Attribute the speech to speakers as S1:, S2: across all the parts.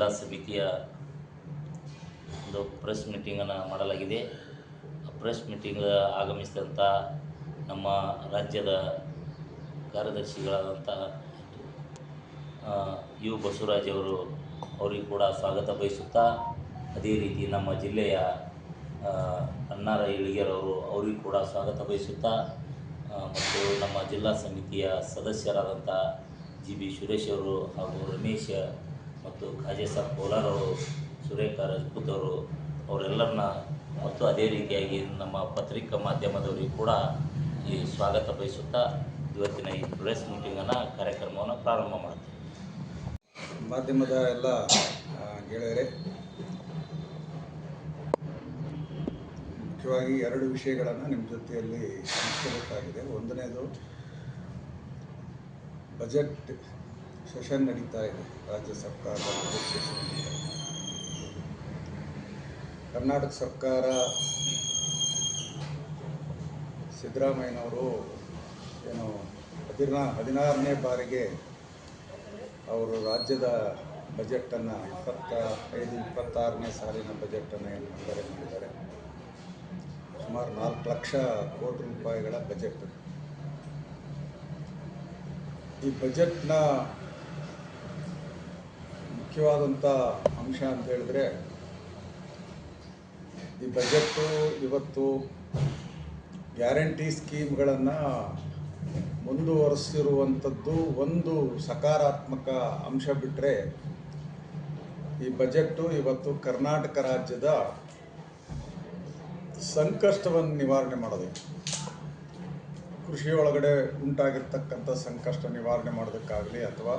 S1: ಜಿಲ್ಲಾ ಸಮಿತಿಯ ಒಂದು ಪ್ರೆಸ್ ಮೀಟಿಂಗನ್ನು ಮಾಡಲಾಗಿದೆ. ಪ್ರೆಸ್ ಮೀಟಿಂಗ್ ಆಗಮಿಸಿದಂಥ ನಮ್ಮ ರಾಜ್ಯದ ಕಾರ್ಯದರ್ಶಿಗಳಾದಂಥ ಯು ಬಸವರಾಜ್ ಅವರು ಅವರಿಗೆ ಕೂಡ ಸ್ವಾಗತ ಬಯಸುತ್ತಾ, ಅದೇ ರೀತಿ ನಮ್ಮ ಜಿಲ್ಲೆಯ ಅಣ್ಣಾರ ಇಳಿಗೆರವರು ಅವರಿಗೂ ಕೂಡ ಸ್ವಾಗತ ಬಯಸುತ್ತಾ ಮತ್ತು ನಮ್ಮ ಜಿಲ್ಲಾ ಸಮಿತಿಯ ಸದಸ್ಯರಾದಂಥ ಜಿ ಬಿ ಸುರೇಶ್ ಅವರು ಹಾಗೂ ರಮೇಶ್ ಮತ್ತು ಖಾಜೆ ಸಾಬ್ ಕೋಲಾರ್ ಅವರು, ಸುರೇಖ ರಜಪೂತ್ ಅವರು, ಅವರೆಲ್ಲರನ್ನ ಮತ್ತು ಅದೇ ರೀತಿಯಾಗಿ ನಮ್ಮ ಪತ್ರಿಕಾ ಮಾಧ್ಯಮದವರಿಗೂ ಕೂಡ ಈ ಸ್ವಾಗತ ಬಯಸುತ್ತಾ ಇವತ್ತಿನ ಈ ಪ್ರೆಸ್ ಮೀಟಿಂಗನ್ನು ಕಾರ್ಯಕ್ರಮವನ್ನು ಪ್ರಾರಂಭ ಮಾಡ್ತೀವಿ.
S2: ಮಾಧ್ಯಮದ ಎಲ್ಲ ಗೆಳೆಯರೇ, ಮುಖ್ಯವಾಗಿ ಎರಡು ವಿಷಯಗಳನ್ನು ನಿಮ್ಮ ಜೊತೆಯಲ್ಲಿ ಹಂಚ್ಕೋಬೇಕಾಗಿದೆ ಒಂದನೇದು ಬಜೆಟ್ ಸೆಷನ್ ನಡೀತಾ ಇದೆ, ರಾಜ್ಯ ಸರ್ಕಾರದ. ಕರ್ನಾಟಕ ಸರ್ಕಾರ ಸಿದ್ದರಾಮಯ್ಯನವರು ಏನು ಹದಿನಾ, ಹದಿನಾರನೇ ಬಾರಿಗೆ ಅವರು ರಾಜ್ಯದ ಬಜೆಟನ್ನು ಇಪ್ಪತ್ತ ಐದು, ಇಪ್ಪತ್ತಾರನೇ ಸಾಲಿನ ಬಜೆಟನ್ನು ಏನು ಬಿಡುಗಡೆ ಮಾಡಿದ್ದಾರೆ ಸುಮಾರು ನಾಲ್ಕು ಲಕ್ಷ ಕೋಟಿ ರೂಪಾಯಿಗಳ ಬಜೆಟ್ ಈ ಬಜೆಟ್ನ ಮುಖ್ಯವಾದಂಥ ಅಂಶ ಅಂತ ಹೇಳಿದ್ರೆ, ಈ ಬಜೆಟ್ಟು ಇವತ್ತು ಗ್ಯಾರಂಟಿ ಸ್ಕೀಮ್ಗಳನ್ನು ಮುಂದುವರೆಸಿರುವಂಥದ್ದು ಒಂದು ಸಕಾರಾತ್ಮಕ ಅಂಶ ಬಿಟ್ಟರೆ ಈ ಬಜೆಟ್ಟು ಇವತ್ತು ಕರ್ನಾಟಕ ರಾಜ್ಯದ ಸಂಕಷ್ಟವನ್ನು ನಿವಾರಣೆ ಮಾಡಿದೆ. ಕೃಷಿಯೊಳಗಡೆ ಉಂಟಾಗಿರ್ತಕ್ಕಂಥ ಸಂಕಷ್ಟ ನಿವಾರಣೆ ಮಾಡೋದಕ್ಕಾಗಲಿ ಅಥವಾ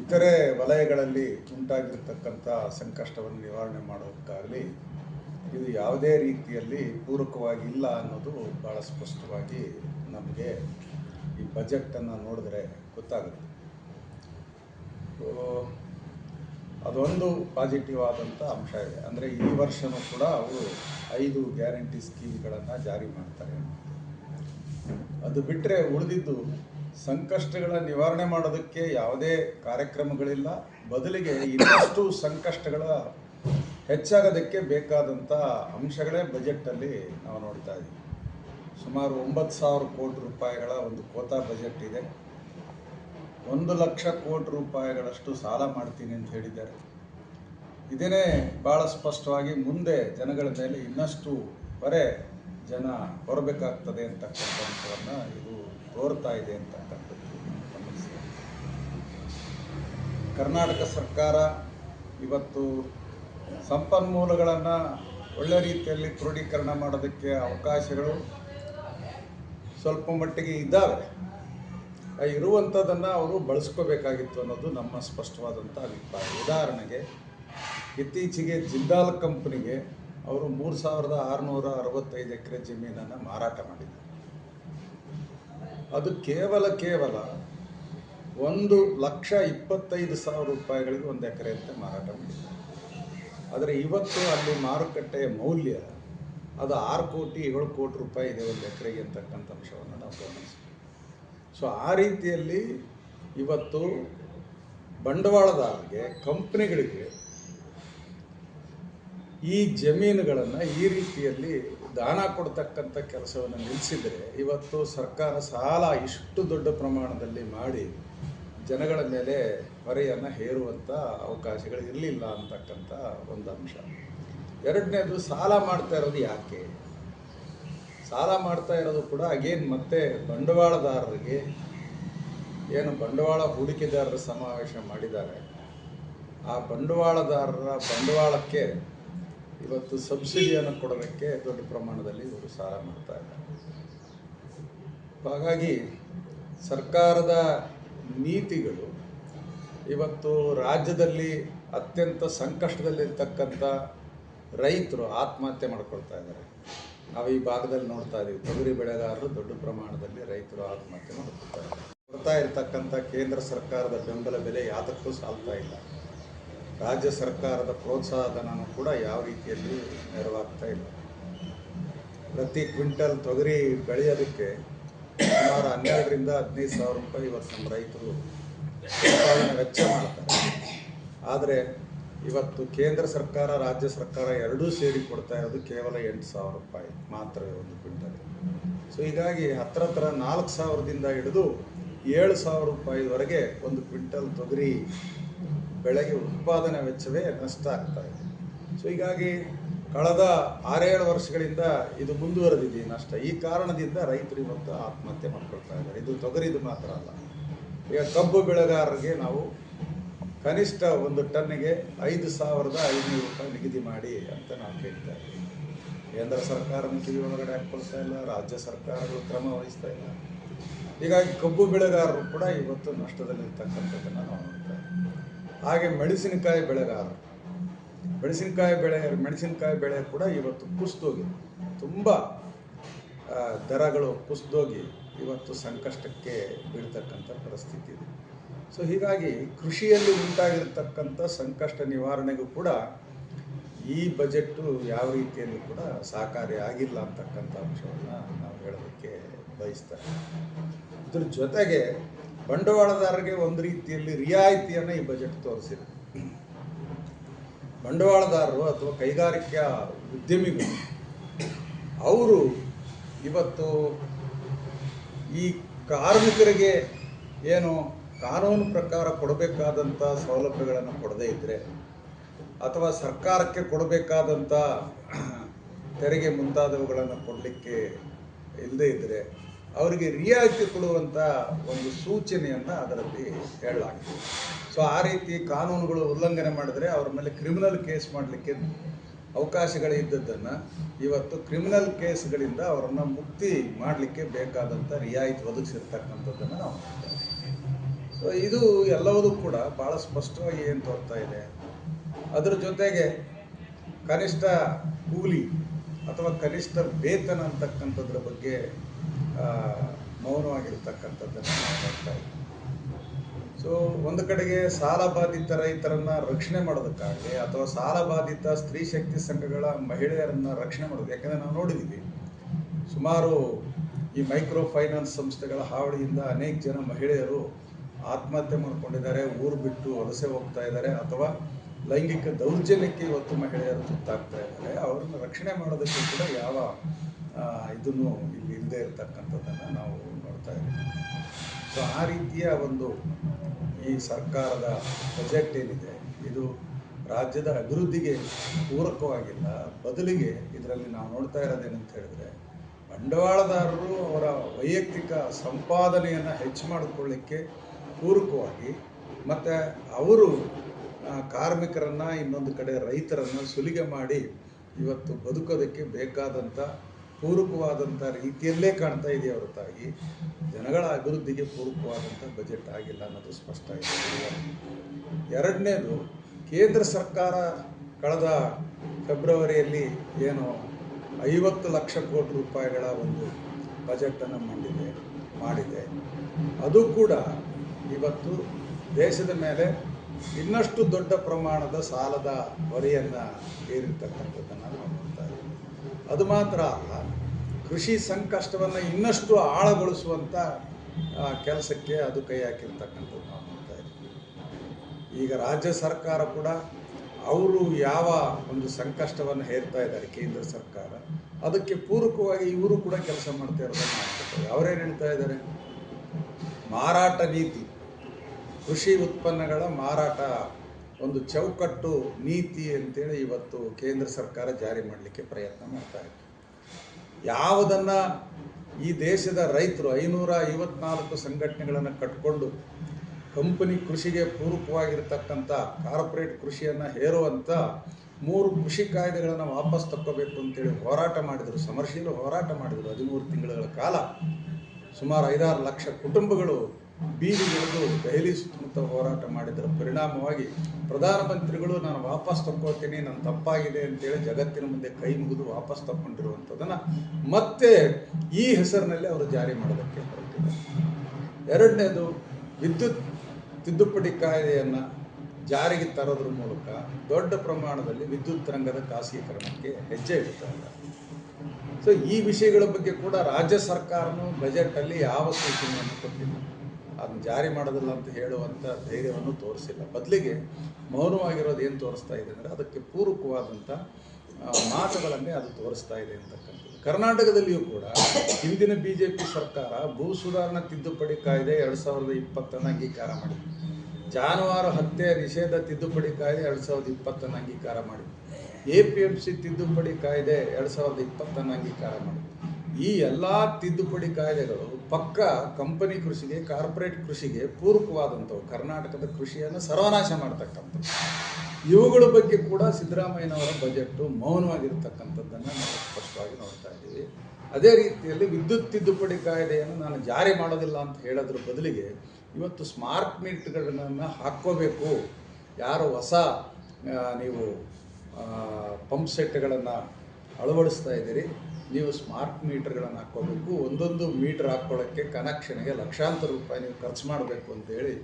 S2: ಇತರೆ ವಲಯಗಳಲ್ಲಿ ಉಂಟಾಗಿರ್ತಕ್ಕಂಥ ಸಂಕಷ್ಟವನ್ನು ನಿವಾರಣೆ ಮಾಡೋದಕ್ಕಾಗಲಿ, ಇದು ಯಾವುದೇ ರೀತಿಯಲ್ಲಿ ಪೂರಕವಾಗಿ ಇಲ್ಲ ಅನ್ನೋದು ಭಾಳ ಸ್ಪಷ್ಟವಾಗಿ ನಮಗೆ ಈ ಬಜೆಟನ್ನು ನೋಡಿದ್ರೆ ಗೊತ್ತಾಗುತ್ತೆ. ಅದೊಂದು ಪಾಸಿಟಿವ್ ಆದಂಥ ಅಂಶ ಇದೆ. ಅಂದರೆ ಈ ವರ್ಷವೂ ಕೂಡ ಅವರು ಐದು ಗ್ಯಾರಂಟಿ ಸ್ಕೀಮ್ಗಳನ್ನು ಜಾರಿ ಮಾಡ್ತಾರೆ. ಅದು ಬಿಟ್ಟರೆ ಉಳಿದಿದ್ದು ಸಂಕಷ್ಟಗಳ ನಿವಾರಣೆ ಮಾಡೋದಕ್ಕೆ ಯಾವುದೇ ಕಾರ್ಯಕ್ರಮಗಳಿಲ್ಲ. ಬದಲಿಗೆ ಇನ್ನಷ್ಟು ಸಂಕಷ್ಟಗಳ ಹೆಚ್ಚಾಗೋದಕ್ಕೆ ಬೇಕಾದಂಥ ಅಂಶಗಳೇ ಬಜೆಟಲ್ಲಿ ನಾವು ನೋಡ್ತಾ ಇದ್ದೀವಿ. ಸುಮಾರು ಒಂಬತ್ತು ಸಾವಿರ ಕೋಟಿ ರೂಪಾಯಿಗಳ ಒಂದು ಕೋತಾ ಬಜೆಟ್ ಇದೆ. ಒಂದು ಲಕ್ಷ ಕೋಟಿ ರೂಪಾಯಿಗಳಷ್ಟು ಸಾಲ ಮಾಡ್ತೀನಿ ಅಂತ ಹೇಳಿದ್ದಾರೆ. ಇದನ್ನೇ ಭಾಳ ಸ್ಪಷ್ಟವಾಗಿ ಮುಂದೆ ಜನಗಳ ಮೇಲೆ ಇನ್ನಷ್ಟು ಹೊರೆ ಜನ ಬರಬೇಕಾಗ್ತದೆ ಅಂತಕ್ಕಂಥ ಅಂಶವನ್ನು ಇದು ತೋರ್ತಾ ಇದೆ ಅಂತಕ್ಕಂಥದ್ದು ಕರ್ನಾಟಕ ಸರ್ಕಾರ ಇವತ್ತು ಸಂಪನ್ಮೂಲಗಳನ್ನು ಒಳ್ಳೆ ರೀತಿಯಲ್ಲಿ ಕ್ರೋಢೀಕರಣ ಮಾಡೋದಕ್ಕೆ ಅವಕಾಶಗಳು ಸ್ವಲ್ಪ ಮಟ್ಟಿಗೆ ಇದ್ದಾವೆ ಇರುವಂಥದ್ದನ್ನು ಅವರು ಬಳಸ್ಕೋಬೇಕಾಗಿತ್ತು ಅನ್ನೋದು ನಮ್ಮ ಸ್ಪಷ್ಟವಾದಂಥ ಅಭಿಪ್ರಾಯ. ಉದಾಹರಣೆಗೆ ಇತ್ತೀಚೆಗೆ ಜಿಂದಾಲ್ ಕಂಪ್ನಿಗೆ ಅವರು ಮೂರು ಸಾವಿರದ ಆರುನೂರ ಅರವತ್ತೈದು ಎಕರೆ ಜಮೀನನ್ನು ಮಾರಾಟ ಮಾಡಿದ್ದಾರೆ ಅದು ಕೇವಲ ಕೇವಲ ಒಂದು ಲಕ್ಷ ಇಪ್ಪತ್ತೈದು ಸಾವಿರ ರೂಪಾಯಿಗಳಿಗೆ ಒಂದು ಎಕರೆ ಅಂತ ಮಾರಾಟ ಮಾಡಿದ್ದಾರೆ ಆದರೆ ಇವತ್ತು ಅಲ್ಲಿ ಮಾರುಕಟ್ಟೆಯ ಮೌಲ್ಯ ಅದು ಆರು ಕೋಟಿ, ಏಳು ಕೋಟಿ ರೂಪಾಯಿ ಇದೆ ಒಂದು ಎಕರೆಗೆ ಅಂತಕ್ಕಂಥ ಅಂಶವನ್ನು ನಾವು ಗಮನಿಸ್ತೀವಿ. ಸೊ ಆ ರೀತಿಯಲ್ಲಿ ಇವತ್ತು ಬಂಡವಾಳದಾರರಿಗೆ, ಕಂಪ್ನಿಗಳಿಗೆ ಈ ಜಮೀನುಗಳನ್ನು ಈ ರೀತಿಯಲ್ಲಿ ದಾನ ಕೊಡ್ತಕ್ಕಂಥ ಕೆಲಸವನ್ನು ನಿಲ್ಲಿಸಿದರೆ ಇವತ್ತು ಸರ್ಕಾರ ಸಾಲ ಇಷ್ಟು ದೊಡ್ಡ ಪ್ರಮಾಣದಲ್ಲಿ ಮಾಡಿ ಜನಗಳ ಮೇಲೆ ಹೊರೆಯನ್ನು ಹೇರುವಂಥ ಅವಕಾಶಗಳು ಇರಲಿಲ್ಲ ಅಂತಕ್ಕಂಥ ಒಂದು ಅಂಶ. ಎರಡನೇದು ಸಾಲ ಮಾಡ್ತಾ ಇರೋದು ಯಾಕೆ? ಸಾಲ ಮಾಡ್ತಾ ಇರೋದು ಕೂಡ ಅಗೇನ್ ಮತ್ತೆ ಬಂಡವಾಳದಾರರಿಗೆ, ಏನು ಬಂಡವಾಳ ಹೂಡಿಕೆದಾರರ ಸಮಾವೇಶ ಮಾಡಿದ್ದಾರೆ. ಆ ಬಂಡವಾಳದಾರರ ಬಂಡವಾಳಕ್ಕೆ ಇವತ್ತು ಸಬ್ಸಿಡಿಯನ್ನು ಕೊಡೋದಕ್ಕೆ ದೊಡ್ಡ ಪ್ರಮಾಣದಲ್ಲಿ ಇವರು ಸಾಲ ಮಾಡ್ತಾ ಇದ್ದಾರೆ. ಹಾಗಾಗಿ ಸರ್ಕಾರದ ನೀತಿಗಳು ಇವತ್ತು ರಾಜ್ಯದಲ್ಲಿ ಅತ್ಯಂತ ಸಂಕಷ್ಟದಲ್ಲಿರ್ತಕ್ಕಂಥ ರೈತರು ಆತ್ಮಹತ್ಯೆ ಮಾಡ್ಕೊಳ್ತಾ ಇದ್ದಾರೆ. ನಾವು ಈ ಭಾಗದಲ್ಲಿ ನೋಡ್ತಾ ಇದ್ದೀವಿ ತೊಗರಿ ಬೆಳೆಗಾರರು ದೊಡ್ಡ ಪ್ರಮಾಣದಲ್ಲಿ ರೈತರು ಆತ್ಮಹತ್ಯೆ ಮಾಡ್ಕೊಳ್ತಾ ಇದ್ದಾರೆ. ಕೊಡ್ತಾ ಇರ್ತಕ್ಕಂಥ ಕೇಂದ್ರ ಸರ್ಕಾರದ ಬೆಂಬಲ ಬೆಲೆ ಯಾವುದಕ್ಕೂ ಸಾಲ್ತಾ ಇಲ್ಲ. ರಾಜ್ಯ ಸರ್ಕಾರದ ಪ್ರೋತ್ಸಾಹಧನನೂ ಕೂಡ ಯಾವ ರೀತಿಯಲ್ಲಿ ನೆರವಾಗ್ತಾ ಇಲ್ಲ. ಪ್ರತಿ ಕ್ವಿಂಟಲ್ ತೊಗರಿ ಬೆಳೆಯೋದಕ್ಕೆ ಸುಮಾರು ಹನ್ನೆರಡರಿಂದ ಹದಿನೈದು ಸಾವಿರ ರೂಪಾಯಿ ಇವತ್ತು ನಮ್ಮ ರೈತರು ಉತ್ಪಾದನೆ ವೆಚ್ಚ ಮಾಡ್ತಾರೆ. ಆದರೆ ಇವತ್ತು ಕೇಂದ್ರ ಸರ್ಕಾರ, ರಾಜ್ಯ ಸರ್ಕಾರ ಎರಡೂ ಸೇರಿ ಕೊಡ್ತಾ ಇರೋದು ಕೇವಲ ಎಂಟು ಸಾವಿರ ರೂಪಾಯಿ ಮಾತ್ರವೇ ಒಂದು ಕ್ವಿಂಟಲ್. ಸೊ ಹೀಗಾಗಿ ಹತ್ರ ಹತ್ರ ನಾಲ್ಕು ಸಾವಿರದಿಂದ ಹಿಡಿದು ಏಳು ಸಾವಿರ ರೂಪಾಯಿವರೆಗೆ ಒಂದು ಕ್ವಿಂಟಲ್ ತೊಗರಿ ಬೆಳೆಗೆ ಉತ್ಪಾದನೆ ವೆಚ್ಚವೇ ನಷ್ಟ ಆಗ್ತಾ ಇದೆ. ಸೊ ಹೀಗಾಗಿ ಕಳೆದ ಆರೇಳು ವರ್ಷಗಳಿಂದ ಇದು ಮುಂದುವರೆದಿದೆ ನಷ್ಟ. ಈ ಕಾರಣದಿಂದ ರೈತರು ಇವತ್ತು ಆತ್ಮಹತ್ಯೆ ಮಾಡ್ಕೊಳ್ತಾ ಇದ್ದಾರೆ. ಇದು ತೊಗರಿದು ಮಾತ್ರ ಅಲ್ಲ. ಈಗ ಕಬ್ಬು ಬೆಳೆಗಾರರಿಗೆ ನಾವು ಕನಿಷ್ಠ ಒಂದು ಟನ್ನಿಗೆ ಐದು ಸಾವಿರದ ಐನೂರು ರೂಪಾಯಿ ನಿಗದಿ ಮಾಡಿ ಅಂತ ನಾವು ಕೇಳ್ತಾ ಇದ್ದೀವಿ. ಕೇಂದ್ರ ಸರ್ಕಾರನ ಕಿವಿ ಒಳಗಡೆ ಹಾಕ್ಕೊಳ್ತಾ ಇಲ್ಲ, ರಾಜ್ಯ ಸರ್ಕಾರಗಳು ಕ್ರಮ ವಹಿಸ್ತಾ ಇಲ್ಲ. ಹೀಗಾಗಿ ಕಬ್ಬು ಬೆಳೆಗಾರರು ಕೂಡ ಇವತ್ತು ನಷ್ಟದಲ್ಲಿರ್ತಕ್ಕಂಥದ್ದನ್ನು ನಾವು ನೋಡ್ತಾ ಹಾಗೆ ಮೆಣಸಿನಕಾಯಿ ಬೆಳೆಗಾರರು ಮೆಣಸಿನಕಾಯಿ ಬೆಳೆ ಮೆಣಸಿನಕಾಯಿ ಬೆಳೆ ಕೂಡ ಇವತ್ತು ಕುಸಿದೋಗಿ ತುಂಬ ದರಗಳು ಕುಸಿದೋಗಿ ಇವತ್ತು ಸಂಕಷ್ಟಕ್ಕೆ ಬೀಳ್ತಕ್ಕಂಥ ಪರಿಸ್ಥಿತಿ ಇದೆ. ಸೊ ಹೀಗಾಗಿ ಕೃಷಿಯಲ್ಲಿ ಉಂಟಾಗಿರ್ತಕ್ಕಂಥ ಸಂಕಷ್ಟ ನಿವಾರಣೆಗೂ ಕೂಡ ಈ ಬಜೆಟ್ಟು ಯಾವ ರೀತಿಯಲ್ಲಿ ಕೂಡ ಸಹಕಾರಿ ಆಗಿಲ್ಲ ಅಂತಕ್ಕಂಥ ಅಂಶವನ್ನು ನಾವು ಹೇಳೋದಕ್ಕೆ ಬಯಸ್ತಾರೆ ಇದ್ರ ಜೊತೆಗೆ ಬಂಡವಾಳದಾರರಿಗೆ ಒಂದು ರೀತಿಯಲ್ಲಿ ರಿಯಾಯಿತಿಯನ್ನು ಈ ಬಜೆಟ್ ತೋರಿಸಿದೆ. ಬಂಡವಾಳದಾರರು ಅಥವಾ ಕೈಗಾರಿಕಾ ಉದ್ಯಮಿಗಳು, ಅವರು ಇವತ್ತು ಈ ಕಾರ್ಮಿಕರಿಗೆ ಏನು ಕಾನೂನು ಪ್ರಕಾರ ಕೊಡಬೇಕಾದಂಥ ಸೌಲಭ್ಯಗಳನ್ನು ಕೊಡದೇ ಇದ್ದರೆ ಅಥವಾ ಸರ್ಕಾರಕ್ಕೆ ಕೊಡಬೇಕಾದಂಥ ತೆರಿಗೆ ಮುಂತಾದವುಗಳನ್ನು ಕೊಡಲಿಕ್ಕೆ ಇಲ್ಲದೇ ಇದ್ದರೆ ಅವರಿಗೆ ರಿಯಾಯಿತಿ ಕೊಡುವಂಥ ಒಂದು ಸೂಚನೆಯನ್ನು ಅದರಲ್ಲಿ ಹೇಳಲಾಗಿದೆ. ಸೊ ಆ ರೀತಿ ಕಾನೂನುಗಳು ಉಲ್ಲಂಘನೆ ಮಾಡಿದರೆ ಅವ್ರ ಮೇಲೆ ಕ್ರಿಮಿನಲ್ ಕೇಸ್ ಮಾಡಲಿಕ್ಕೆ ಅವಕಾಶಗಳು ಇದ್ದದ್ದನ್ನು ಇವತ್ತು ಕ್ರಿಮಿನಲ್ ಕೇಸ್ಗಳಿಂದ ಅವರನ್ನು ಮುಕ್ತಿ ಮಾಡಲಿಕ್ಕೆ ಬೇಕಾದಂಥ ರಿಯಾಯಿತಿ ಒದಗಿಸಿರ್ತಕ್ಕಂಥದ್ದನ್ನು ನಾವು ಸೊ ಇದು ಎಲ್ಲವೂ ಕೂಡ ಭಾಳ ಸ್ಪಷ್ಟವಾಗಿ ಏನು ತೋರ್ತಾ ಇದೆ? ಅದರ ಜೊತೆಗೆ ಕನಿಷ್ಠ ಕೂಲಿ ಅಥವಾ ಕನಿಷ್ಠ ವೇತನ ಅಂತಕ್ಕಂಥದ್ರ ಬಗ್ಗೆ ಮೌನವಾಗಿರ್ತಕ್ಕಂಥದ್ದನ್ನು ನಾವು ನೋಡ್ತಾ ಇದ್ದೀವಿ. ಸೊ ಒಂದು ಕಡೆಗೆ ಸಾಲ ಬಾಧಿತ ರೈತರನ್ನ ರಕ್ಷಣೆ ಮಾಡೋದಕ್ಕಾಗಲಿ, ಅಥವಾ ಸಾಲ ಬಾಧಿತ ಸ್ತ್ರೀ ಶಕ್ತಿ ಸಂಘಗಳ ಮಹಿಳೆಯರನ್ನ ರಕ್ಷಣೆ ಮಾಡೋದು, ಯಾಕಂದ್ರೆ ನಾವು ನೋಡಿದ್ದೀವಿ. ಸುಮಾರು ಈ ಮೈಕ್ರೋ ಫೈನಾನ್ಸ್ ಸಂಸ್ಥೆಗಳ ಹಾವಳಿಯಿಂದ ಅನೇಕ ಜನ ಮಹಿಳೆಯರು ಆತ್ಮಹತ್ಯೆ ಮಾಡಿಕೊಂಡಿದ್ದಾರೆ, ಊರು ಬಿಟ್ಟು ವಲಸೆ ಹೋಗ್ತಾ ಇದ್ದಾರೆ, ಅಥವಾ ಲೈಂಗಿಕ ದೌರ್ಜನ್ಯಕ್ಕೆ ಇವತ್ತು ಮಹಿಳೆಯರು ತುತ್ತಾಗ್ತಾ ಇದ್ದಾರೆ. ಅವರನ್ನು ರಕ್ಷಣೆ ಮಾಡೋದಕ್ಕೆ ಕೂಡ ಯಾವ ಇದನ್ನು ಇಲ್ಲಿ ಇಲ್ಲದೆ ಇರತಕ್ಕಂಥದ್ದನ್ನು ನಾವು ನೋಡ್ತಾ ಇದ್ದೀವಿ. ಸೊ ಆ ರೀತಿಯ ಒಂದು ಈ ಸರ್ಕಾರದ ಬಜೆಟ್ ಏನಿದೆ, ಇದು ರಾಜ್ಯದ ಅಭಿವೃದ್ಧಿಗೆ ಪೂರಕವಾಗಿಲ್ಲ, ಬದಲಿಗೆ ಇದರಲ್ಲಿ ನಾವು ನೋಡ್ತಾ ಇರೋದೇನಂತ ಹೇಳಿದ್ರೆ, ಬಂಡವಾಳದಾರರು ಅವರ ವೈಯಕ್ತಿಕ ಸಂಪಾದನೆಯನ್ನು ಹೆಚ್ಚು ಮಾಡಿಕೊಳ್ಳಿಕ್ಕೆ ಪೂರಕವಾಗಿ ಮತ್ತು ಅವರು ಕಾರ್ಮಿಕರನ್ನು ಇನ್ನೊಂದು ಕಡೆ ರೈತರನ್ನು ಸುಲಿಗೆ ಮಾಡಿ ಇವತ್ತು ಬದುಕೋದಕ್ಕೆ ಬೇಕಾದಂಥ ಪೂರಕವಾದಂಥ ರೀತಿಯಲ್ಲೇ ಕಾಣ್ತಾ ಇದೆ ಹೊರತಾಗಿ, ಜನಗಳ ಅಭಿವೃದ್ಧಿಗೆ ಪೂರಕವಾದಂಥ ಬಜೆಟ್ ಆಗಿಲ್ಲ ಅನ್ನೋದು ಸ್ಪಷ್ಟ ಇದೆ. ಎರಡನೇದು, ಕೇಂದ್ರ ಸರ್ಕಾರ ಕಳೆದ ಫೆಬ್ರವರಿಯಲ್ಲಿ ಏನು ಐವತ್ತು ಲಕ್ಷ ಕೋಟಿ ರೂಪಾಯಿಗಳ ಒಂದು ಬಜೆಟನ್ನು ಮಾಡಿದೆ ಮಾಡಿದೆ. ಅದು ಕೂಡ ಇವತ್ತು ದೇಶದ ಮೇಲೆ ಇನ್ನಷ್ಟು ದೊಡ್ಡ ಪ್ರಮಾಣದ ಸಾಲದ ಹೊರೆಯನ್ನು ಏರಿರ್ತಕ್ಕಂಥದ್ದನ್ನು ನಾವು ನೋಡ್ತಾ ಇದ್ದೀವಿ. ಅದು ಮಾತ್ರ ಅಲ್ಲ ಕೃಷಿ ಸಂಕಷ್ಟವನ್ನು ಇನ್ನಷ್ಟು ಆಳಗೊಳಿಸುವಂಥ ಕೆಲಸಕ್ಕೆ ಅದು ಕೈ ಹಾಕಿರ್ತಕ್ಕಂಥದ್ದು ನಾವು ನೋಡ್ತಾ ಇದ್ದೀವಿ. ಈಗ ರಾಜ್ಯ ಸರ್ಕಾರ ಕೂಡ ಅವರು ಯಾವ ಒಂದು ಸಂಕಷ್ಟವನ್ನು ಹೇರ್ತಾ ಇದ್ದಾರೆ ಕೇಂದ್ರ ಸರ್ಕಾರ, ಅದಕ್ಕೆ ಪೂರಕವಾಗಿ ಇವರು ಕೂಡ ಕೆಲಸ ಮಾಡ್ತಾ ಇರೋದನ್ನು ಮಾಡ್ತಾರೆ ಅವರೇನು ಹೇಳ್ತಾ ಇದ್ದಾರೆ, ಮಾರಾಟ ನೀತಿ. ಕೃಷಿ ಉತ್ಪನ್ನಗಳ ಮಾರಾಟ ಒಂದು ಚೌಕಟ್ಟು ನೀತಿ ಅಂತೇಳಿ ಇವತ್ತು ಕೇಂದ್ರ ಸರ್ಕಾರ ಜಾರಿ ಮಾಡಲಿಕ್ಕೆ ಪ್ರಯತ್ನ ಮಾಡ್ತಾ ಇದೆ ಯಾವುದನ್ನು ಈ ದೇಶದ ರೈತರು ಐನೂರ ಐವತ್ನಾಲ್ಕು ಸಂಘಟನೆಗಳನ್ನು ಕಟ್ಕೊಂಡು ಕಂಪನಿ ಕೃಷಿಗೆ ಪೂರಕವಾಗಿರ್ತಕ್ಕಂಥ ಕಾರ್ಪೊರೇಟ್ ಕೃಷಿಯನ್ನು ಹೇರುವಂಥ ಮೂರು ಕೃಷಿ ಕಾಯ್ದೆಗಳನ್ನು ವಾಪಸ್ ತಕ್ಕೋಬೇಕು ಅಂತೇಳಿ ಹೋರಾಟ ಮಾಡಿದರು ಸಮರಶೀಲ ಹೋರಾಟ ಮಾಡಿದರು ಹದಿಮೂರು ತಿಂಗಳ ಕಾಲ. ಸುಮಾರು ಐದಾರು ಲಕ್ಷ ಕುಟುಂಬಗಳು ಬೀದಿಗಿಳಿದು ದೆಹಲಿ ಸುತ್ತಮುತ್ತ ಹೋರಾಟ ಮಾಡಿದರ ಪರಿಣಾಮವಾಗಿ ಪ್ರಧಾನಮಂತ್ರಿಗಳು ನಾನು ವಾಪಸ್ ತಕ್ಕೋತೀನಿ ನನ್ನ ತಪ್ಪಾಗಿದೆ ಅಂತೇಳಿ ಜಗತ್ತಿನ ಮುಂದೆ ಕೈ ಮುಗಿದು ವಾಪಸ್ ತಕ್ಕೊಂಡಿರುವಂಥದ್ದನ್ನು ಮತ್ತೆ ಈ ಹೆಸರಿನಲ್ಲಿ ಅವರು ಜಾರಿ ಮಾಡೋದಕ್ಕೆ ಹೊರಟಿದ್ದಾರೆ. ಎರಡನೇದು, ವಿದ್ಯುತ್ ತಿದ್ದುಪಡಿ ಕಾಯ್ದೆಯನ್ನು ಜಾರಿಗೆ ತರೋದ್ರ ಮೂಲಕ ದೊಡ್ಡ ಪ್ರಮಾಣದಲ್ಲಿ ವಿದ್ಯುತ್ ರಂಗದ ಖಾಸಗೀಕರಣಕ್ಕೆ ಹೆಜ್ಜೆ ಇಡ್ತಾ ಇದ್ದಾರೆ ಸೊ ಈ ವಿಷಯಗಳ ಬಗ್ಗೆ ಕೂಡ ರಾಜ್ಯ ಸರ್ಕಾರನೂ ಬಜೆಟಲ್ಲಿ ಯಾವ ಸೂಚನೆಯನ್ನು ಕೊಟ್ಟಿಲ್ಲ. ಅದನ್ನು ಜಾರಿ ಮಾಡೋದಿಲ್ಲ ಅಂತ ಹೇಳುವಂಥ ಧೈರ್ಯವನ್ನು ತೋರಿಸಿಲ್ಲ. ಬದಲಿಗೆ ಮೌನವಾಗಿರೋದು ಏನು ತೋರಿಸ್ತಾ ಇದೆ ಅಂದರೆ ಅದಕ್ಕೆ ಪೂರಕವಾದಂಥ ಮಾತುಗಳನ್ನೇ ಅದು ತೋರಿಸ್ತಾ ಇದೆ ಅಂತಕ್ಕಂಥದ್ದು. ಕರ್ನಾಟಕದಲ್ಲಿಯೂ ಕೂಡ ಹಿಂದಿನ ಬಿ ಜೆ ಪಿ ಸರ್ಕಾರ ಭೂ ಸುಧಾರಣಾ ತಿದ್ದುಪಡಿ ಕಾಯ್ದೆ ಎರಡು ಸಾವಿರದ ಇಪ್ಪತ್ತನ್ನು ಅಂಗೀಕಾರ ಮಾಡಿದೆ ಜಾನುವಾರು ಹತ್ಯೆ ನಿಷೇಧ ತಿದ್ದುಪಡಿ ಕಾಯ್ದೆ ಎರಡು ಸಾವಿರದ ಇಪ್ಪತ್ತನ್ನು ಅಂಗೀಕಾರ ಮಾಡಿದೆ ಎ ಪಿ ಎಂ ಸಿ ತಿದ್ದುಪಡಿ ಕಾಯ್ದೆ ಎರಡು ಸಾವಿರದ ಇಪ್ಪತ್ತನ್ನು ಅಂಗೀಕಾರ ಮಾಡಿದೆ ಈ ಎಲ್ಲ ತಿದ್ದುಪಡಿ ಕಾಯ್ದೆಗಳು ಪಕ್ಕ ಕಂಪನಿ ಕೃಷಿಗೆ, ಕಾರ್ಪೊರೇಟ್ ಕೃಷಿಗೆ ಪೂರಕವಾದಂಥವು. ಕರ್ನಾಟಕದ ಕೃಷಿಯನ್ನು ಸರ್ವನಾಶ ಮಾಡ್ತಕ್ಕಂಥದ್ದು. ಇವುಗಳ ಬಗ್ಗೆ ಕೂಡ ಸಿದ್ದರಾಮಯ್ಯನವರ ಬಜೆಟ್ಟು ಮೌನವಾಗಿರ್ತಕ್ಕಂಥದ್ದನ್ನು ನಾವು ಸ್ಪಷ್ಟವಾಗಿ ನೋಡ್ತಾ ಇದ್ದೀವಿ. ಅದೇ ರೀತಿಯಲ್ಲಿ ವಿದ್ಯುತ್ ತಿದ್ದುಪಡಿ ಕಾಯ್ದೆಯನ್ನು ನಾನು ಜಾರಿ ಮಾಡೋದಿಲ್ಲ ಅಂತ ಹೇಳೋದ್ರ ಬದಲಿಗೆ ಇವತ್ತು ಸ್ಮಾರ್ಟ್ ಮೀಟ್ಗಳನ್ನು ಹಾಕ್ಕೋಬೇಕು. ಯಾರು ಹೊಸ ನೀವು ಪಂಪ್ ಸೆಟ್ಗಳನ್ನು ಅಳವಡಿಸ್ತಾ ಇದ್ದೀರಿ. ನೀವು ಸ್ಮಾರ್ಟ್ ಮೀಟರ್ಗಳನ್ನು ಹಾಕ್ಕೋಬೇಕು, ಒಂದೊಂದು ಮೀಟರ್ ಹಾಕ್ಕೊಳ್ಳೋಕ್ಕೆ ಕನೆಕ್ಷನ್ಗೆ ಲಕ್ಷಾಂತರ ರೂಪಾಯಿ ನೀವು ಖರ್ಚು ಮಾಡಬೇಕು ಅಂತೇಳಿ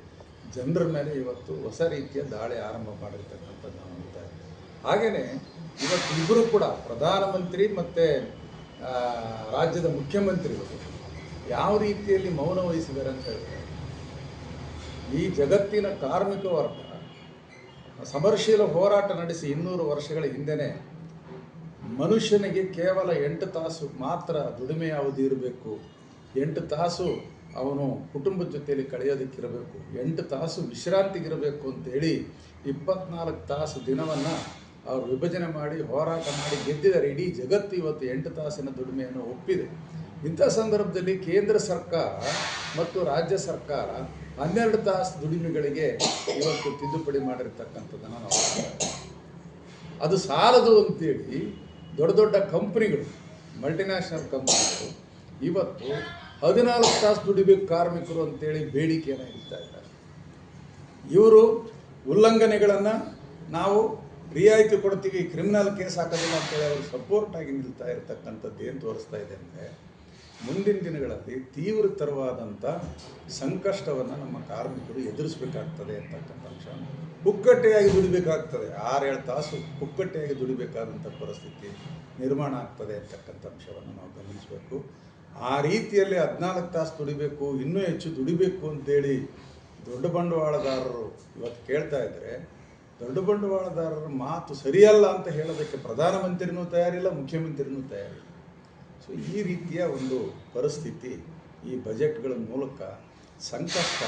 S2: ಜನರ ಮೇಲೆ ಇವತ್ತು ಹೊಸ ರೀತಿಯ ದಾಳಿ ಆರಂಭ ಮಾಡಿರ್ತಕ್ಕಂಥದ್ದು ನಾವು ನೋಡ್ತಾ ಇದ್ದೀವಿ. ಹಾಗೆಯೇ ಇವತ್ತು ಇಬ್ಬರು ಕೂಡ ಪ್ರಧಾನಮಂತ್ರಿ ಮತ್ತು ರಾಜ್ಯದ ಮುಖ್ಯಮಂತ್ರಿಗಳು ಯಾವ ರೀತಿಯಲ್ಲಿ ಮೌನ ವಹಿಸಿದ್ದಾರೆ ಅಂತ ಹೇಳ್ತಾರೆ ಈ ಜಗತ್ತಿನ ಕಾರ್ಮಿಕ ವರ್ಗ ಸಮರಶೀಲ ಹೋರಾಟ ನಡೆಸಿ ಇನ್ನೂರು ವರ್ಷಗಳ ಹಿಂದೆನೇ ಮನುಷ್ಯನಿಗೆ ಕೇವಲ ಎಂಟು ತಾಸು ಮಾತ್ರ ದುಡಿಮೆ ಅವಧಿ ಇರಬೇಕು. ಎಂಟು ತಾಸು ಅವನು ಕುಟುಂಬದ ಜೊತೆಯಲ್ಲಿ ಕಳೆಯೋದಕ್ಕಿರಬೇಕು. ಎಂಟು ತಾಸು ವಿಶ್ರಾಂತಿಗಿರಬೇಕು ಅಂತೇಳಿ ಇಪ್ಪತ್ನಾಲ್ಕು ತಾಸು ದಿನವನ್ನು ಅವರು ವಿಭಜನೆ ಮಾಡಿ ಹೋರಾಟ ಮಾಡಿ ಗೆದ್ದಿದ್ದಾರೆ. ಇಡೀ ಜಗತ್ತು ಇವತ್ತು ಎಂಟು ತಾಸಿನ ದುಡಿಮೆಯನ್ನು ಒಪ್ಪಿದೆ. ಇಂಥ ಸಂದರ್ಭದಲ್ಲಿ ಕೇಂದ್ರ ಸರ್ಕಾರ ಮತ್ತು ರಾಜ್ಯ ಸರ್ಕಾರ ಹನ್ನೆರಡು ತಾಸು ದುಡಿಮೆಗಳಿಗೆ ಇವತ್ತು ತಿದ್ದುಪಡಿ ಮಾಡಿರ್ತಕ್ಕಂಥದ್ದನ್ನು ನಾವು. ಅದು ಸಾಲದು ಅಂತೇಳಿ ದೊಡ್ಡ ದೊಡ್ಡ ಕಂಪ್ನಿಗಳು ಮಲ್ಟಿನ್ಯಾಷನಲ್ ಕಂಪ್ನಿಗಳು ಇವತ್ತು ಹದಿನಾಲ್ಕು ತಾಸು ದುಡಿಬೇಕು ಕಾರ್ಮಿಕರು ಅಂತೇಳಿ ಬೇಡಿಕೆಯನ್ನು ಇಡ್ತಾ ಇದ್ದಾರೆ. ಇವರು ಉಲ್ಲಂಘನೆಗಳನ್ನು ನಾವು ರಿಯಾಯಿತಿ ಕೊಡ್ತೀವಿ ಕ್ರಿಮಿನಲ್ ಕೇಸ್ ಹಾಕೋದಿಲ್ಲ ಅಂತೇಳಿ ಅವರು ಸಪೋರ್ಟ್ ಆಗಿ ನಿಲ್ತಾ ಇರತಕ್ಕಂಥದ್ದು ಏನು ತೋರಿಸ್ತಾ ಇದೆ ಅಂದರೆ, ಮುಂದಿನ ದಿನಗಳಲ್ಲಿ ತೀವ್ರತರವಾದಂಥ ಸಂಕಷ್ಟವನ್ನು ನಮ್ಮ ಕಾರ್ಮಿಕರು ಎದುರಿಸಬೇಕಾಗ್ತದೆ ಅಂತಕ್ಕಂಥ ಅಂಶವನ್ನು ಪುಕ್ಕಟ್ಟೆಯಾಗಿ ದುಡಿಬೇಕಾಗ್ತದೆ. ಆರೇಳು ತಾಸು ಪುಕ್ಕಟ್ಟೆಯಾಗಿ ದುಡಿಬೇಕಾದಂಥ ಪರಿಸ್ಥಿತಿ ನಿರ್ಮಾಣ ಆಗ್ತದೆ ಅಂತಕ್ಕಂಥ ಅಂಶವನ್ನು ನಾವು ಗಮನಿಸಬೇಕು. ಆ ರೀತಿಯಲ್ಲಿ ಹದಿನಾಲ್ಕು ತಾಸು ದುಡಿಬೇಕು, ಇನ್ನೂ ಹೆಚ್ಚು ದುಡಿಬೇಕು ಅಂತೇಳಿ ದೊಡ್ಡ ಬಂಡವಾಳದಾರರು ಇವತ್ತು ಕೇಳ್ತಾ ಇದ್ದರೆ ದೊಡ್ಡ ಬಂಡವಾಳದಾರರ ಮಾತು ಸರಿಯಲ್ಲ ಅಂತ ಹೇಳೋದಕ್ಕೆ ಪ್ರಧಾನಮಂತ್ರಿನೂ ತಯಾರಿಲ್ಲ, ಮುಖ್ಯಮಂತ್ರಿನೂ ತಯಾರಿಲ್ಲ. ಸೊ ಈ ರೀತಿಯ ಒಂದು ಪರಿಸ್ಥಿತಿ ಈ ಬಜೆಟ್ಗಳ ಮೂಲಕ ಸಂಕಷ್ಟ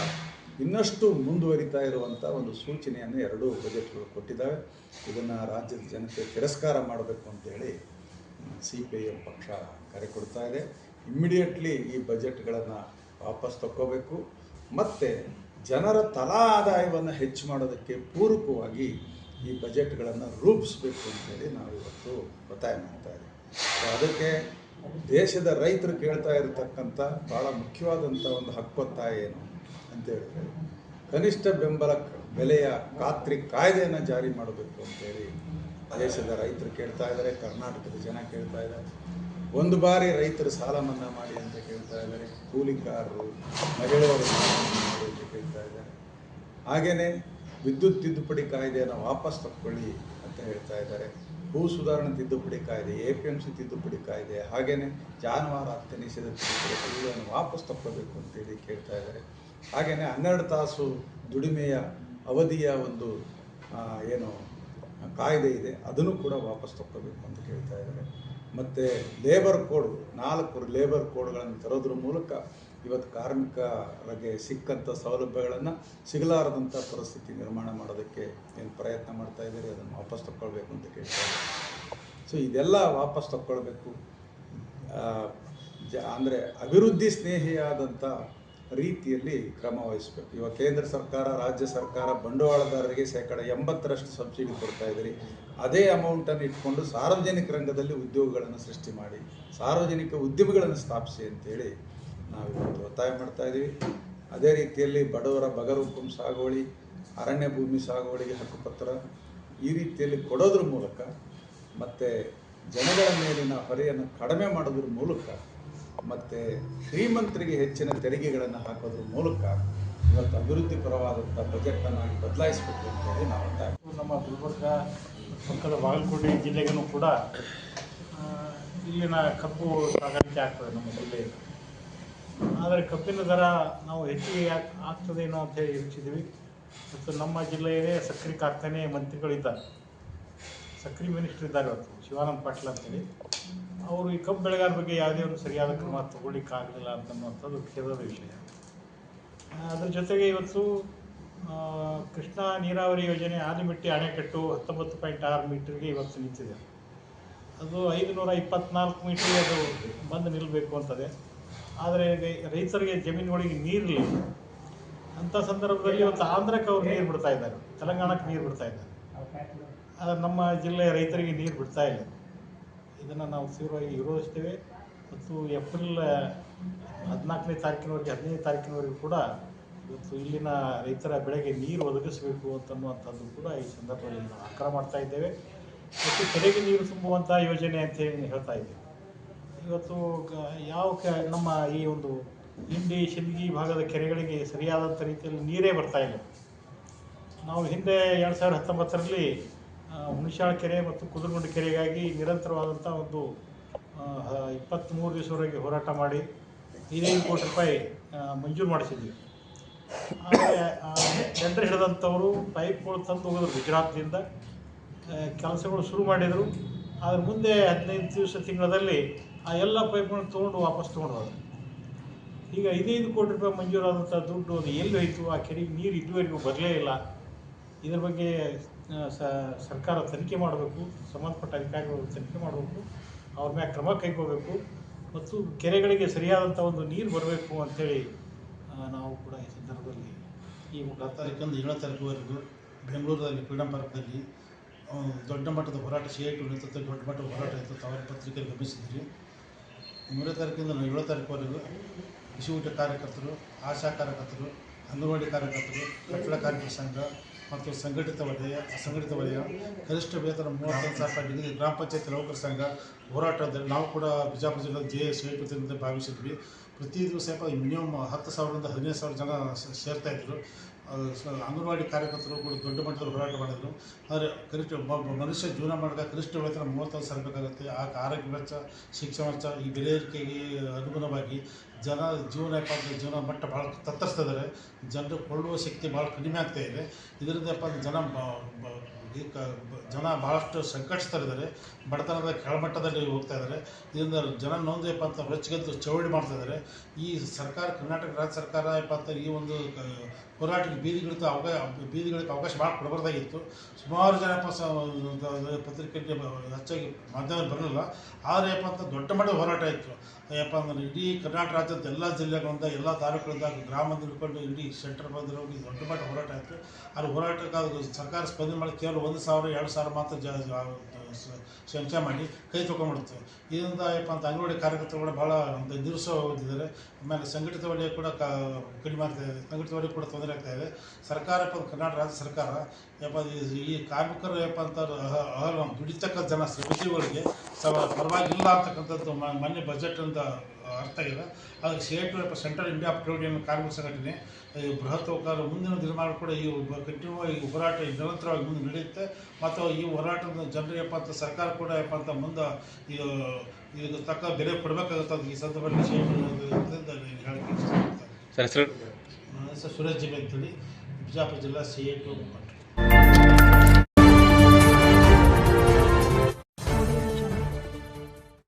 S2: ಇನ್ನಷ್ಟು ಮುಂದುವರಿತಾ ಇರುವಂಥ ಒಂದು ಸೂಚನೆಯನ್ನು ಎರಡೂ ಬಜೆಟ್ಗಳು ಕೊಟ್ಟಿದ್ದಾವೆ. ಇದನ್ನು ರಾಜ್ಯದ ಜನತೆ ತಿರಸ್ಕಾರ ಮಾಡಬೇಕು ಅಂತೇಳಿ ಸಿ ಪಿ ಐ ಎಂ ಪಕ್ಷ ಕರೆ ಕೊಡ್ತಾ ಇದೆ. ಇಮ್ಮಿಡಿಯೇಟ್ಲಿ ಈ ಬಜೆಟ್ಗಳನ್ನು ವಾಪಸ್ ತಕ್ಕೋಬೇಕು. ಮತ್ತು ಜನರ ತಲಾ ಆದಾಯವನ್ನು ಹೆಚ್ಚು ಮಾಡೋದಕ್ಕೆ ಪೂರಕವಾಗಿ ಈ ಬಜೆಟ್ಗಳನ್ನು ರೂಪಿಸಬೇಕು ಅಂತೇಳಿ ನಾವು ಇವತ್ತು ಒತ್ತಾಯ ಮಾಡ್ತಾ ಇದ್ದೀವಿ. ಅದಕ್ಕೆ ದೇಶದ ರೈತರು ಕೇಳ್ತಾ ಇರತಕ್ಕಂಥ ಭಾಳ ಮುಖ್ಯವಾದಂಥ ಒಂದು ಹಕ್ಕೊತ್ತಾಯ ಏನು? ಅಂತ ಹೇಳ್ತಾರೆ. ಕನಿಷ್ಠ ಬೆಂಬಲ ಬೆಲೆಯ ಖಾತ್ರಿ ಕಾಯ್ದೆಯನ್ನು ಜಾರಿ ಮಾಡಬೇಕು ಅಂತೇಳಿ ದೇಶದ ರೈತರು ಕೇಳ್ತಾ ಇದ್ದಾರೆ, ಕರ್ನಾಟಕದ ಜನ ಕೇಳ್ತಾ ಇದ್ದಾರೆ. ಒಂದು ಬಾರಿ ರೈತರು ಸಾಲ ಮನ್ನಾ ಮಾಡಿ ಅಂತ ಕೇಳ್ತಾ ಇದ್ದಾರೆ ಕೂಲಿಕಾರರು ಮಹಿಳೆಯರು ಮಾಡಿ ಅಂತ ಕೇಳ್ತಾ ಇದ್ದಾರೆ. ಹಾಗೆಯೇ ವಿದ್ಯುತ್ ತಿದ್ದುಪಡಿ ಕಾಯ್ದೆಯನ್ನು ವಾಪಸ್ ತಕ್ಕೊಳ್ಳಿ ಅಂತ ಹೇಳ್ತಾ ಇದ್ದಾರೆ. ಭೂ ಸುಧಾರಣೆ ತಿದ್ದುಪಡಿ ಕಾಯ್ದೆ, ಎ ಪಿ ಎಂ ಸಿ ತಿದ್ದುಪಡಿ ಕಾಯ್ದೆ ಹಾಗೆಯೇ ಜಾನುವಾರು ಹತ್ಯೆ ನಿಷೇಧ ತಿದ್ದುಪಡಿ ಕಾಯ್ದೆಯನ್ನು ವಾಪಸ್ ತಕ್ಕೋಬೇಕು ಅಂತೇಳಿ ಕೇಳ್ತಾ ಇದ್ದಾರೆ. ಹಾಗೆಯೇ ಹನ್ನೆರಡು ತಾಸು ದುಡಿಮೆಯ ಅವಧಿಯ ಒಂದು ಏನು ಕಾಯ್ದೆ ಇದೆ, ಅದನ್ನು ಕೂಡ ವಾಪಸ್ ತಕ್ಕೋಬೇಕು ಅಂತ ಕೇಳ್ತಾ ಇದ್ದಾರೆ. ಮತ್ತು ಲೇಬರ್ ಕೋಡ್ ನಾಲ್ಕು ಲೇಬರ್ ಕೋಡ್ಗಳನ್ನು ತರೋದ್ರ ಮೂಲಕ ಇವತ್ತು ಕಾರ್ಮಿಕರಿಗೆ ಸಿಕ್ಕಂಥ ಸೌಲಭ್ಯಗಳನ್ನು ಸಿಗಲಾರದಂಥ ಪರಿಸ್ಥಿತಿ ನಿರ್ಮಾಣ ಮಾಡೋದಕ್ಕೆ ಏನು ಪ್ರಯತ್ನ ಮಾಡ್ತಾ ಇದ್ದೀರಿ, ಅದನ್ನು ವಾಪಸ್ ತಕ್ಕೊಳ್ಬೇಕು ಅಂತ ಕೇಳ್ತಾ ಸೊ ಇದೆಲ್ಲ ವಾಪಸ್ ತಕ್ಕೊಳ್ಬೇಕು. ಜ, ಅಂದರೆ ಅಭಿವೃದ್ಧಿ ಸ್ನೇಹಿಯಾದಂಥ ರೀತಿಯಲ್ಲಿ ಕ್ರಮ ವಹಿಸಬೇಕು. ಇವಾಗ ಕೇಂದ್ರ ಸರ್ಕಾರ, ರಾಜ್ಯ ಸರ್ಕಾರ ಬಂಡವಾಳದಾರರಿಗೆ ಶೇಕಡ ಎಂಬತ್ತರಷ್ಟು ಸಬ್ಸಿಡಿ ಕೊಡ್ತಾ ಇದ್ದೀರಿ. ಅದೇ ಅಮೌಂಟನ್ನು ಇಟ್ಕೊಂಡು ಸಾರ್ವಜನಿಕ ರಂಗದಲ್ಲಿ ಉದ್ಯೋಗಗಳನ್ನು ಸೃಷ್ಟಿ ಮಾಡಿ, ಸಾರ್ವಜನಿಕ ಉದ್ಯಮಗಳನ್ನು ಸ್ಥಾಪಿಸಿ ಅಂತೇಳಿ ನಾವು ಒತ್ತಾಯ ಮಾಡ್ತಾ ಇದ್ದೀವಿ. ಅದೇ ರೀತಿಯಲ್ಲಿ ಬಡವರ ಬಗರುಕುಂ ಸಾಗುವಳಿ, ಅರಣ್ಯ ಭೂಮಿ ಸಾಗುವಳಿಗೆ ಹಕ್ಕುಪತ್ರ ಈ ರೀತಿಯಲ್ಲಿ ಕೊಡೋದ್ರ ಮೂಲಕ ಮತ್ತು ಜನಗಳ ಮೇಲಿನ ಹೊರೆಯನ್ನು ಕಡಿಮೆ ಮಾಡೋದ್ರ ಮೂಲಕ ಮತ್ತು ಶ್ರೀಮಂತರಿಗೆ ಹೆಚ್ಚಿನ ತೆರಿಗೆಗಳನ್ನು ಹಾಕೋದ್ರ ಮೂಲಕ ಇವತ್ತು ಅಭಿವೃದ್ಧಿ ಪರವಾದಂಥ ಬಜೆಟನ್ನು ಬದಲಾಯಿಸಬೇಕು ಅಂತೇಳಿ ನಾವು
S3: ನಮ್ಮ ಗುಲ್ಬರ್ಗ ಪಕ್ಕದ ಬಾಗಲಕೋಟೆ ಜಿಲ್ಲೆಗೂ ಕೂಡ ಇಲ್ಲಿನ ಕಬ್ಬು ಸಾಗಾಣಿಕೆ ಆಗ್ತದೆ ನಮ್ಮ ಜಿಲ್ಲೆಯಲ್ಲಿ ಆದರೆ ಕಬ್ಬಿನ ದರ ನಾವು ಹೆಚ್ಚಿಗೆ ಆಗ್ತದೇನೋ ಅಂತ ಹೇಳಿ ನಿರೀಕ್ಷಿದ್ದೀವಿ ಮತ್ತು ನಮ್ಮ ಜಿಲ್ಲೆಯಲ್ಲೇ ಸಕ್ಕರೆ ಕಾರ್ಖಾನೆ ಮಂತ್ರಿಗಳಿದ್ದಾರೆ. ಸಕ್ಕರೆ ಮಿನಿಸ್ಟರ್ ಇದ್ದಾರೆ ಇವತ್ತು, ಶಿವಾನಂದ ಪಾಟೀಲ್ ಅಂತೇಳಿ. ಅವರು ಈ ಕಬ್ಬು ಬೆಳೆಗಾರ ಬಗ್ಗೆ ಯಾವುದೇ ಒಂದು ಸರಿಯಾದ ಕ್ರಮ ತಗೊಳ್ಳಿಕ್ಕಾಗಲಿಲ್ಲ ಅಂತನ್ನುವಂಥದ್ದು ಖೇದದ ವಿಷಯ. ಅದರ ಜೊತೆಗೆ ಇವತ್ತು ಕೃಷ್ಣಾ ನೀರಾವರಿ ಯೋಜನೆ ಆದಿಮಿಟ್ಟಿ ಅಣೆಕಟ್ಟು ಹತ್ತೊಂಬತ್ತು ಪಾಯಿಂಟ್ ಆರು ಮೀಟ್ರಿಗೆ ಇವತ್ತು ನಿಂತಿದೆ. ಅದು ಐದುನೂರ ಇಪ್ಪತ್ನಾಲ್ಕು ಮೀಟರ್ಗೆ ಅದು ಬಂದು ನಿಲ್ಲಬೇಕು ಅಂತದೆ. ಆದರೆ ರೈತರಿಗೆ ಜಮೀನುಗಳಿಗೆ ನೀರಿಲ್ಲ ಅಂಥ ಸಂದರ್ಭದಲ್ಲಿ ಇವತ್ತು ಆಂಧ್ರಕ್ಕೆ ಅವ್ರು ನೀರು ಬಿಡ್ತಾ ಇದ್ದಾರೆ. ತೆಲಂಗಾಣಕ್ಕೆ ನೀರು ಬಿಡ್ತಾ ಇದ್ದಾರೆ. ನಮ್ಮ ಜಿಲ್ಲೆಯ ರೈತರಿಗೆ ನೀರು ಬಿಡ್ತಾ ಇಲ್ಲ. ಇದನ್ನು ನಾವು ತೀವ್ರವಾಗಿ ವಿರೋಧಿಸ್ತೇವೆ ಮತ್ತು ಏಪ್ರಿಲ್, ಹದಿನಾಲ್ಕನೇ ತಾರೀಕಿನವರೆಗೆ ಹದಿನೈದು ತಾರೀಕಿನವರೆಗೂ ಕೂಡ ಇವತ್ತು ಇಲ್ಲಿನ ರೈತರ ಬೆಳೆಗೆ ನೀರು ಒದಗಿಸಬೇಕು ಅಂತನ್ನುವಂಥದ್ದು ಕೂಡ ಈ ಸಂದರ್ಭದಲ್ಲಿ ನಾವು ಆಗ್ರಹ ಮಾಡ್ತಾ ಇದ್ದೇವೆ. ಮತ್ತು ಕೆರೆಗೆ ನೀರು ತುಂಬುವಂಥ ಯೋಜನೆ ಅಂತ ಹೇಳಿ ಹೇಳ್ತಾ ಇದ್ದೇವೆ. ಇವತ್ತು ಯಾವ ಕ, ನಮ್ಮ ಈ ಒಂದು ಹಿಂಡಿ ಶಿಂದಗಿ ಭಾಗದ ಕೆರೆಗಳಿಗೆ ಸರಿಯಾದಂಥ ರೀತಿಯಲ್ಲಿ ನೀರೇ ಬರ್ತಾ ಇಲ್ಲ. ನಾವು ಹಿಂದೆ ಎರಡು ಸಾವಿರದ ಹತ್ತೊಂಬತ್ತರಲ್ಲಿ ಹುಣಸಾಳ ಕೆರೆ ಮತ್ತು ಕುದುರುಗುಂಡ ಕೆರೆಗಾಗಿ ನಿರಂತರವಾದಂಥ ಒಂದು ಇಪ್ಪತ್ತ್ಮೂರು ದಿವಸವರೆಗೆ ಹೋರಾಟ ಮಾಡಿ ಐದೈದು ಕೋಟಿ ರೂಪಾಯಿ ಮಂಜೂರು ಮಾಡಿಸಿದ್ವಿ. ಆಮೇಲೆ ಟೆಂಡರ್ ಹಿಡಿದಂಥವರು ಪೈಪ್ಗಳು ತಂದು ಹೋಗಿದ್ರು ಗುಜರಾತ್ನಿಂದ. ಕೆಲಸಗಳು ಶುರು ಮಾಡಿದರು. ಅದ್ರ ಮುಂದೆ ಹದಿನೈದು ದಿವಸ ತಿಂಗಳಲ್ಲಿ ಆ ಎಲ್ಲ ಪೈಪ್ಗಳನ್ನು ತೊಗೊಂಡು ವಾಪಸ್ ತೊಗೊಂಡು ಹೋದ್ರು ಈಗ ಐದೈದು ಕೋಟಿ ರೂಪಾಯಿ ಮಂಜೂರಾದಂಥ ದುಡ್ಡು ಅದು ಎಲ್ಲಿ ಹೋಯಿತು? ಆ ಕೆರೆಗೆ ನೀರು ಇದುವರೆಗೂ ಬರಲೇ ಇಲ್ಲ. ಇದ್ರ ಬಗ್ಗೆ ಸರ್ಕಾರ ತನಿಖೆ ಮಾಡಬೇಕು, ಸಂಬಂಧಪಟ್ಟ ಅಧಿಕಾರಿಗಳು ತನಿಖೆ ಮಾಡಬೇಕು, ಅವ್ರ ಮ್ಯಾಗ ಕ್ರಮ ಕೈಗೊಳ್ಳಬೇಕು ಮತ್ತು ಕೆರೆಗಳಿಗೆ ಸರಿಯಾದಂಥ ಒಂದು ನೀರು ಬರಬೇಕು ಅಂಥೇಳಿ ನಾವು ಕೂಡ ಈ ಸಂದರ್ಭದಲ್ಲಿ ಈ
S4: ಹತ್ತು ತಾರೀಕಿಂದ ಏಳನೇ ತಾರೀಕುವರೆಗೂ ಬೆಂಗಳೂರಲ್ಲಿ ಫ್ರೀಡಮ್ ಪಾರ್ಕ್ನಲ್ಲಿ ದೊಡ್ಡ ಮಟ್ಟದ ಹೋರಾಟ, ಸಿ ಐ ಟಿ ನೇತೃತ್ವದಲ್ಲಿ ದೊಡ್ಡ ಮಟ್ಟದ ಹೋರಾಟ ಇತ್ತು ತಾವು ಪತ್ರಿಕೆಯಲ್ಲಿ ಗಮನಿಸಿದ್ರಿ. ಮೂರನೇ ತಾರೀಕಿಂದ ಏಳನೇ ತಾರೀಕುವರೆಗೂ ಬಿಸಿ ಊಟ ಕಾರ್ಯಕರ್ತರು, ಆಶಾ ಕಾರ್ಯಕರ್ತರು, ಅಂಗನವಾಡಿ ಕಾರ್ಯಕರ್ತರು, ಕಟ್ಟಡ ಕಾರ್ಮಿಕ ಸಂಘ ಮತ್ತು ಸಂಘಟಿತ ವಲಯ, ಅಸಂಘಟಿತ ವಲಯ, ಕನಿಷ್ಠ ವೇತನ ಮೂವತ್ತೈದು ಸಾವಿರ ರೂಪಾಯಿ ನಿಗದಿ ಗ್ರಾಮ ಪಂಚಾಯತ್ ನೌಕರ ಸಂಘ ಹೋರಾಟದಲ್ಲಿ ನಾವು ಕೂಡ ಬಿಜಾಪುರ ಜಿಲ್ಲೆ ಜೆ ಅಂತ ಭಾವಿಸಿದ್ವಿ. ಪ್ರತಿ ದಿವಸ ಮಿನಿಮಮ್ ಹತ್ತು ಸಾವಿರದಿಂದ ಹದಿನೈದು ಸಾವಿರ ಜನ ಸ- ಅಂಗನವಾಡಿ ಕಾರ್ಯಕರ್ತರು ಕೂಡ ದೊಡ್ಡ ಮಟ್ಟದಲ್ಲಿ ಹೋರಾಟ ಮಾಡಿದರು. ಆದರೆ ಕನಿಷ್ಠ ಮನುಷ್ಯ ಜೀವನ ಮಾಡಿದಾಗ ಕನಿಷ್ಠ ವೇತನ ಮೂವತ್ತೈದು ಸಾವಿರ ಆಗುತ್ತೆ ಆ ಆರೋಗ್ಯ ವೆಚ್ಚ, ಶಿಕ್ಷಣ ವೆಚ್ಚ ಈ ಬೆಲೆ ಏರಿಕೆಗೆ ಅನುಗುಣವಾಗಿ ಜನ ಜೀವನ ಏನಪ್ಪ ಜೀವನ ಮಟ್ಟ ಭಾಳ ತತ್ತರಿಸ್ತಾ ಇದ್ದಾರೆ. ಜನರು ಕೊಳ್ಳುವ ಶಕ್ತಿ ಭಾಳ ಕಡಿಮೆ ಆಗ್ತಾ ಇದೆ. ಇದರಿಂದ ಏನಪ್ಪ ಅಂದ್ರೆ ಜನ ಈ ಕ ಜನ ಭಾಳಷ್ಟು ಸಂಕಷ್ಟದಲ್ಲಿದ್ದಾರೆ. ಬಡತನದ ಕೆಳಮಟ್ಟದಲ್ಲಿ ಹೋಗ್ತಾ ಇದ್ದಾರೆ. ಇದರಿಂದ ಜನ ನೊಂದೇಪ್ಪ ಅಂತ ರೊಚ್ಚಿಗೆದ್ದು ಚಳವಳಿ ಮಾಡ್ತಾ ಇದ್ದಾರೆ. ಈ ಸರ್ಕಾರ, ಕರ್ನಾಟಕ ರಾಜ್ಯ ಸರ್ಕಾರ ಏನಪ್ಪ ಅಂತ ಈ ಒಂದು, ಕ- ಹೋರಾಟಕ್ಕೆ ಬೀದಿಗಿಳಿತ ಅವಕಾಶ ಬೀದಿಗಳಿಗೆ ಅವಕಾಶ ಭಾಳ ಕೊಡಬಾರ್ದಾಗಿತ್ತು. ಸುಮಾರು ಜನ ಏನಪ್ಪ ಪತ್ರಿಕೆಗೆ ಹೆಚ್ಚಾಗಿ ಮಾಧ್ಯಮ ಬರಲಿಲ್ಲ. ಆದರೆ ಏನಪ್ಪ ಅಂತ ದೊಡ್ಡ ಮಟ್ಟದ ಹೋರಾಟ ಇತ್ತು. ಏನಪ್ಪ ಅಂದ್ರೆ ಇಡೀ ಕರ್ನಾಟಕ ರಾಜ್ಯದ ಎಲ್ಲ ಜಿಲ್ಲೆಗಳಿಂದ, ಎಲ್ಲ ತಾಲೂಕುಗಳಿಂದ ಗ್ರಾಮದಿಂದ ಹಿಡ್ಕೊಂಡು ಇಡೀ ಸೆಂಟರ್ ಬಂದಿರೋ ದೊಡ್ಡ ಮಟ್ಟ ಹೋರಾಟ ಆಯಿತು ಅಲ್ಲಿ ಹೋರಾಟಕ್ಕೆ ಸರ್ಕಾರ ಸ್ಪಂದನೆ ಮಾಡಿ ಕೇವಲ ಒಂದು ಸಾವಿರ, ಎರಡು ಸಾವಿರ ಮಾತ್ರ ಜ ಸಂಚಯ ಮಾಡಿ ಕೈ ತೊಗೊಂಡ್ಬಿಡ್ತು ಇದರಿಂದ ಏನಪ್ಪ ಅಂತ ಅಂಗನವಾಡಿ ಕಾರ್ಯಕರ್ತರು ಕೂಡ ಭಾಳ ಒಂದು ನಿರುತ್ಸಾಹ ಹೋಗಿದ್ದಾರೆ ಆಮೇಲೆ ಸಂಘಟಿತ ವಲಯ ಕೂಡ ಕ ಕಡಿಮೆ ಇದೆ. ಸಂಘಟಿತ ವಲಯ ಕೂಡ ತೊಂದರೆ ಆಗ್ತಾ ಇದೆ. ಸರ್ಕಾರ ಕರ್ನಾಟಕ ರಾಜ್ಯ ಸರ್ಕಾರ ಏನಪ್ಪ ಈ- ಈ ಕಾರ್ಮಿಕರು ಏನಪ್ಪ ಅಂತ ಅಹ- ಅಹ- ದುಡಿತಕ್ಕ ಜನ ಶ್ರಮಿಸಿಗಳಿಗೆ ಸವ ಪರವಾಗಿಲ್ಲ ಅಂತಕ್ಕಂಥದ್ದು ಮೊನ್ನೆ ಬಜೆಟ್ ಅಂತ ಅರ್ಥ ಆಗಿದೆ ಅದಕ್ಕೆ ಸಿ ಯಪ್ಪ ಟಿ ಸೆಂಟ್ರಲ್ ಇಂಡಿಯಾ ಪೆಟ್ರೋಲಿಯಂ ಕಾರ್ಮಿಕ ಸಂಘಟನೆ ಈ ಬೃಹತ್ ಹೋಗಾರ ಮುಂದಿನ ದಿನಮಾನ ಕೂಡ ಈ ಕಂಟಿನ್ಯೂ ಈ ಹೋರಾಟ ನಿರಂತರವಾಗಿ ಮುಂದೆ ನಡೆಯುತ್ತೆ. ಮತ್ತು ಈ ಹೋರಾಟದ ಜನರು ಏನಪ್ಪ ಅಂತ ಸರ್ಕಾರ ಕೂಡ ಏನಪ್ಪ ಅಂತ ಮುಂದೆ ಈ ಇದು ತಕ್ಕ ಬೆಲೆ ಕೊಡಬೇಕಾಗುತ್ತೆ ಅಂತ ಈ ಸಂದರ್ಭದಲ್ಲಿ ಹೇಳಕ್ಕೆ
S5: ಸರ್
S4: ಸುರೇಶ್ ಜಿಬೆ ಅಂತೇಳಿ ಬಿಜಾಪುರ ಜಿಲ್ಲಾ ಸಿ ಎ ಟಿ